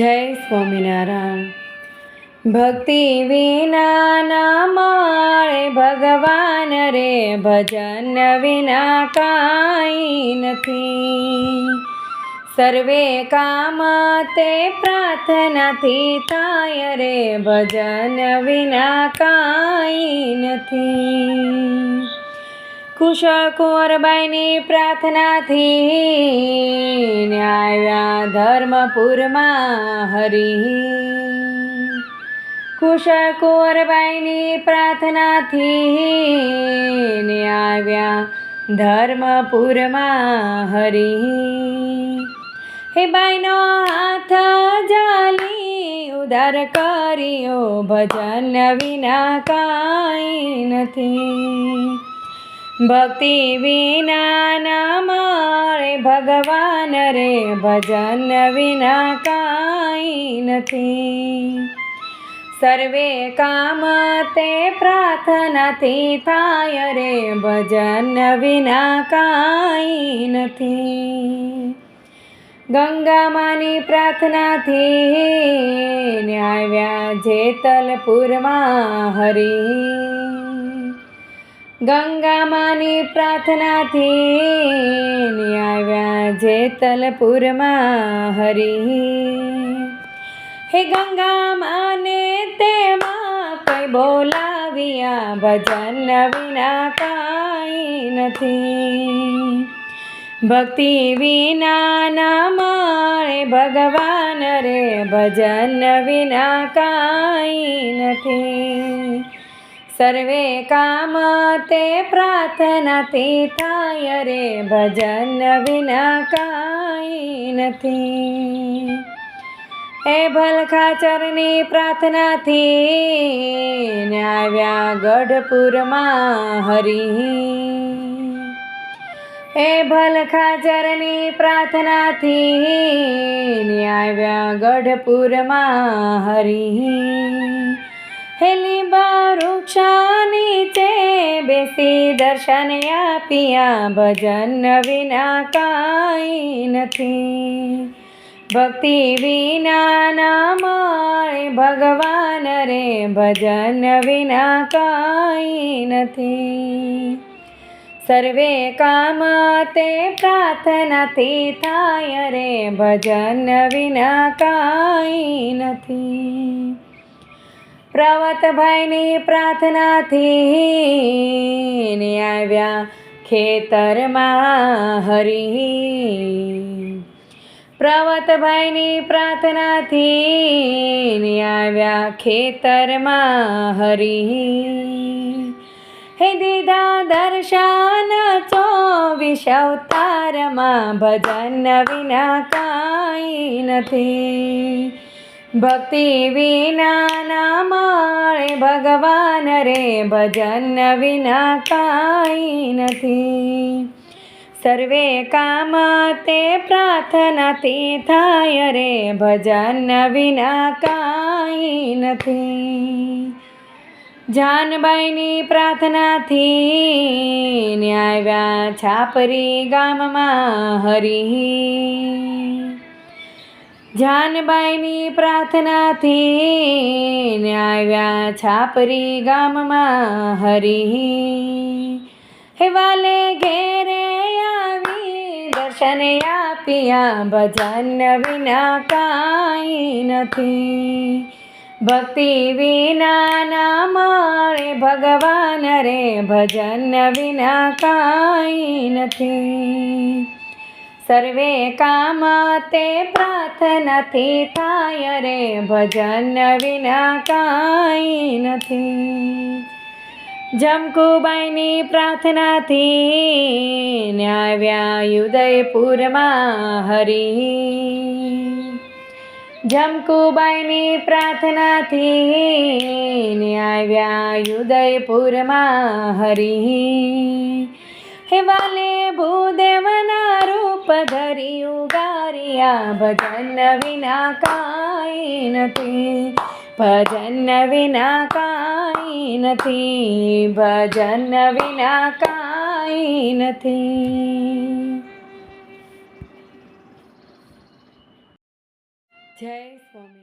જય સ્વામિનારાયણ. ભક્તિ વિના ના મળે ભગવાન રે ભજન વિના કાંઈ નથી. સર્વે કામ તે પ્રાર્થનાથી થાય રે ભજન વિના કાંઈ નથી. કુશળ કુંવરબાઈની પ્રાર્થનાથી ને આવ્યા ધર્મપુરમાં હરી. કુશળ કુંવરબાઈની પ્રાર્થનાથી ને આવ્યા ધર્મપુરમાં હરી. હે બાઈનો હાથ જાલી ઉદાર કર્યો, ભજન વિના કાંઈ નથી. ભક્તિ વિના ના મળે ભગવાન રે, ભજન વિના કાંઈ નથી. સર્વે કામ તે પ્રાર્થનાથી થાય રે, ભજન વિના કાંઈ નથી. ગંગામાની પ્રાર્થનાથી આવ્યા જેતલપુરમાં હરી ગંગામાની પ્રાર્થનાથી આવ્યા આવ્યા જેતલપુરમાં હરી. હે ગંગા માને તેમાં કઈ બોલાવ્યા ભજન વિના કાંઈ નથી. ભક્તિ વિના ના મારે ભગવાન રે ભજન વિના કાંઈ નથી. સર્વે કામ તે પ્રાર્થનાથી થાય રે ભજન વિના કાંઈ નથી એ ભલખાચરની પ્રાર્થનાથી આવ્યા ગઢપુરમાં હરી એ ભલખાચરની પ્રાર્થનાથી આવ્યા ગઢપુરમાં હરી હેલી બારુક્ષાની તે બેસી દર્શન આપ્યા. ભજન વિના કાંઈ નથી. ભક્તિ વિના ના મળે ભગવાન રે. ભજન વિના કાંઈ નથી. સર્વે કામ તે પ્રાર્થનાથી થાય રે. ભજન વિના કાંઈ નથી. પ્રવતભાઈની પ્રાર્થનાથી આવ્યા ખેતરમાં હરી. પ્રવતભાઈની પ્રાર્થનાથી આવ્યા ખેતરમાં હરી. હે દીદા દર્શન, ચોવીસ અવતારમાં ભજન વિના કાંઈ નથી. ભક્તિ વિના ના મળે ભગવાન રે ભજન વિના કાંઈ નથી. સર્વે કામ તે પ્રાર્થનાથી થાય રે ભજન વિના કાંઈ નથી. જાનબાઈની પ્રાર્થનાથી આવ્યા છાપરી ગામમાં હરી જાનબાઈની પ્રાર્થનાથી આવ્યા છાપરી ગામમાં હરી હે વાલે ઘેરે આવી દર્શન આપ્યા, ભજન વિના કાંઈ નથી. ભક્તિ વિના ના મળે ભગવાન રે, ભજન વિના કાંઈ નથી. સર્વે કામ તે પ્રાર્થનાથી થાય રે ભજન વિના કાંઈ નથી જમકુબાઈની પ્રાર્થનાથી ન્યાવ્યા ઉદયપુરમાં હરી જમકુબાઈની પ્રાર્થનાથી ન્યાવ્યા ઉદયપુરમાં હરી હે વાલે ભૂદેવના રૂપ ધરી ઉગારિયા ભજન વિના કાંઈ નથી. ભજન વિના કાંઈ નથી. ભજન વિના કાંઈ નથી. જય સ્વામિનારાયણ.